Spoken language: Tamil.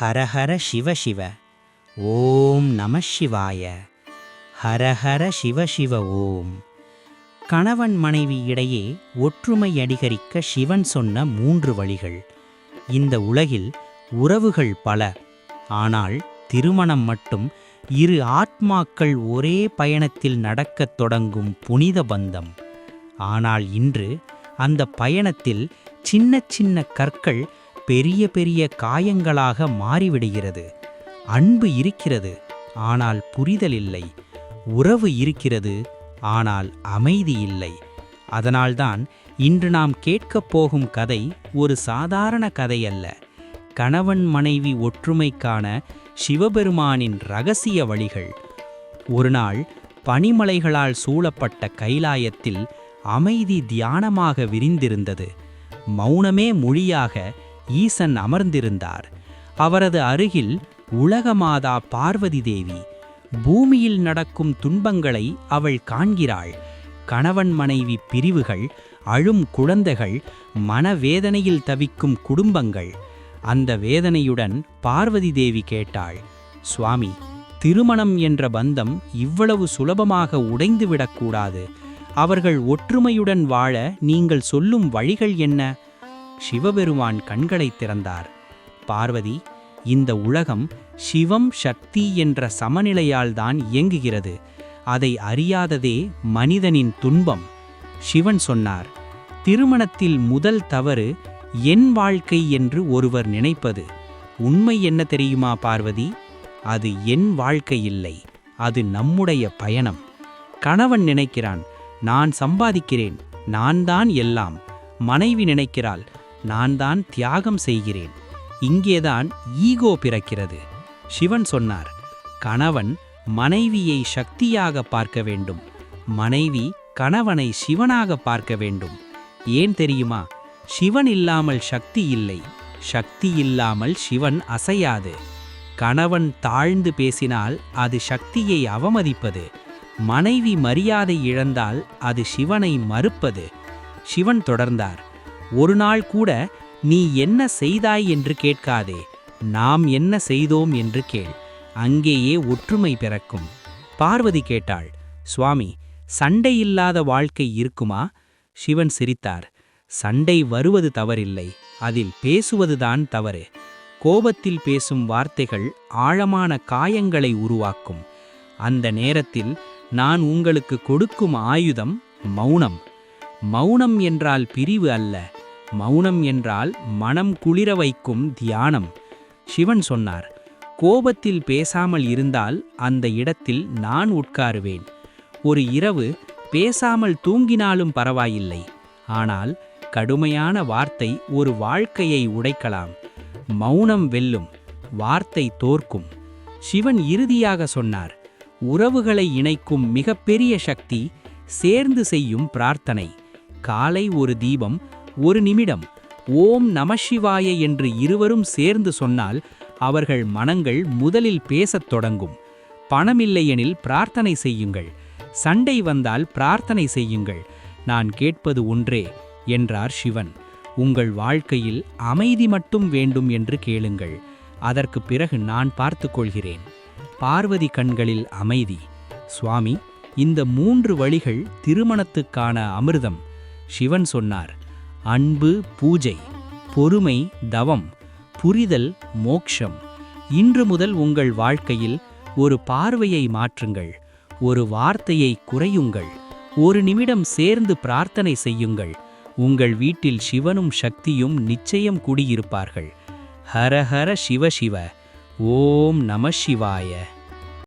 ஹரஹர சிவ சிவ. ஓம் நம சிவாய. ஹரஹர சிவ சிவ ஓம். கணவன் மனைவி இடையே ஒற்றுமை அதிகரிக்க சிவன் சொன்ன மூன்று வழிகள். இந்த உலகில் உறவுகள் பல. ஆனால் திருமணம் மட்டும் இரு ஆத்மாக்கள் ஒரே பயணத்தில் நடக்கத் தொடங்கும் புனித பந்தம். ஆனால் இன்று அந்த பயணத்தில் சின்ன சின்ன கற்கள் பெரிய பெரிய காயங்களாக மாறிவிடுகிறது. அன்பு இருக்கிறது ஆனால் புரிதல் இல்லை. உறவு இருக்கிறது ஆனால் அமைதி இல்லை. அதனால்தான் இன்று நாம் கேட்கப் போகும் கதை ஒரு சாதாரண கதை அல்ல கணவன் மனைவி ஒற்றுமைக்கான சிவபெருமானின் ரகசிய வழிகள். ஒருநாள் பனிமலைகளால் சூழப்பட்ட கைலாயத்தில் அமைதி தியானமாக விரிந்திருந்தது. மௌனமே மொழியாக ஈசன் அமர்ந்திருந்தார். அவரது அருகில் உலகமாதா பார்வதி தேவி பூமியில் நடக்கும் துன்பங்களை அவள் காண்கிறாள். கணவன் மனைவி பிரிவுகள் அழும் குழந்தைகள் மனவேதனையில் தவிக்கும் குடும்பங்கள். அந்த வேதனையுடன் பார்வதி தேவி கேட்டாள் சுவாமி திருமணம் என்ற பந்தம் இவ்வளவு சுலபமாக உடைந்துவிடக்கூடாது. அவர்கள் ஒற்றுமையுடன் வாழ நீங்கள் சொல்லும் வழிகள் என்ன? சிவபெருமான் கண்களை திறந்தார். பார்வதி இந்த உலகம் சிவம் சக்தி என்ற சமநிலையால் தான் இயங்குகிறது. அதை அறியாததே மனிதனின் துன்பம். சிவன் சொன்னார் திருமணத்தில் முதல் தவறு என் வாழ்க்கை என்று ஒருவர் நினைப்பது. உண்மை என்ன தெரியுமா பார்வதி? அது என் வாழ்க்கை இல்லை. அது நம்முடைய பயணம். கணவன் நினைக்கிறான் நான் சம்பாதிக்கிறேன் நான் தான் எல்லாம். மனைவி நினைக்கிறாள் நான் தான் தியாகம் செய்கிறேன். இங்கேதான் ஈகோ பிறக்கிறது. சிவன் சொன்னார் கணவன் மனைவியை சக்தியாக பார்க்க வேண்டும். மனைவி கணவனை சிவனாக பார்க்க வேண்டும். ஏன் தெரியுமா? சிவன் இல்லாமல் சக்தி இல்லை. சக்தி இல்லாமல் சிவன் அசையாது. கணவன் தாழ்ந்து பேசினால் அது சக்தியை அவமதிப்பது. மனைவி மரியாதை இழந்தால் அது சிவனை மறுப்பது. சிவன் தொடர்ந்தார் ஒரு நாள் கூட நீ என்ன செய்தாய் என்று கேட்காதே. நாம் என்ன செய்தோம் என்று கேள். அங்கேயே ஒற்றுமை பிறக்கும். பார்வதி கேட்டாள் சுவாமி சண்டை இல்லாத வாழ்க்கை இருக்குமா? சிவன் சிரித்தார் சண்டை வருவது தவறில்லை. அதில் பேசுவதுதான் தவறு. கோபத்தில் பேசும் வார்த்தைகள் ஆழமான காயங்களை உருவாக்கும். அந்த நேரத்தில் நான் உங்களுக்கு கொடுக்கும் ஆயுதம் மௌனம். மௌனம் என்றால் பிரிவு அல்ல. மௌனம் என்றால் மனம் குளிர வைக்கும் தியானம். சிவன் சொன்னார் கோபத்தில் பேசாமல் இருந்தால் அந்த இடத்தில் நான் உட்காருவேன். ஒரு இரவு பேசாமல் தூங்கினாலும் பரவாயில்லை. ஆனால் கடுமையான வார்த்தை ஒரு வாழ்க்கையை உடைக்கலாம். மௌனம் வெல்லும் வார்த்தை தோற்கும். சிவன் இறுதியாக சொன்னார் உறவுகளை இணைக்கும் மிகப்பெரிய சக்தி சேர்ந்து செய்யும் பிரார்த்தனை. காலை ஒரு தீபம் ஒரு நிமிடம் ஓம் நமசிவாய என்று இருவரும் சேர்ந்து சொன்னால் அவர்கள் மனங்கள் முதலில் பேசத் தொடங்கும். பணமில்லையெனில் பிரார்த்தனை செய்யுங்கள். சண்டை வந்தால் பிரார்த்தனை செய்யுங்கள். நான் கேட்பது ஒன்றே என்றார் சிவன். உங்கள் வாழ்க்கையில் அமைதி மட்டும் வேண்டும் என்று கேளுங்கள். அதற்கு பிறகு நான் பார்த்து கொள்கிறேன். பார்வதி கண்களில் அமைதி. சுவாமி இந்த மூன்று வழிகள் திருமணத்துக்கான அமிர்தம். சிவன் சொன்னார் அன்பு பூஜை பொறுமை தவம் புரிதல் மோக்ஷம். இன்று முதல் உங்கள் வாழ்க்கையில் ஒரு பார்வையை மாற்றுங்கள் ஒரு வார்த்தையை குறையுங்கள் ஒரு நிமிடம் சேர்ந்து பிரார்த்தனை செய்யுங்கள். உங்கள் வீட்டில் சிவனும் சக்தியும் நிச்சயம் குடியிருப்பார்கள். ஹர ஹர சிவ சிவ ஓம் நம சிவாய.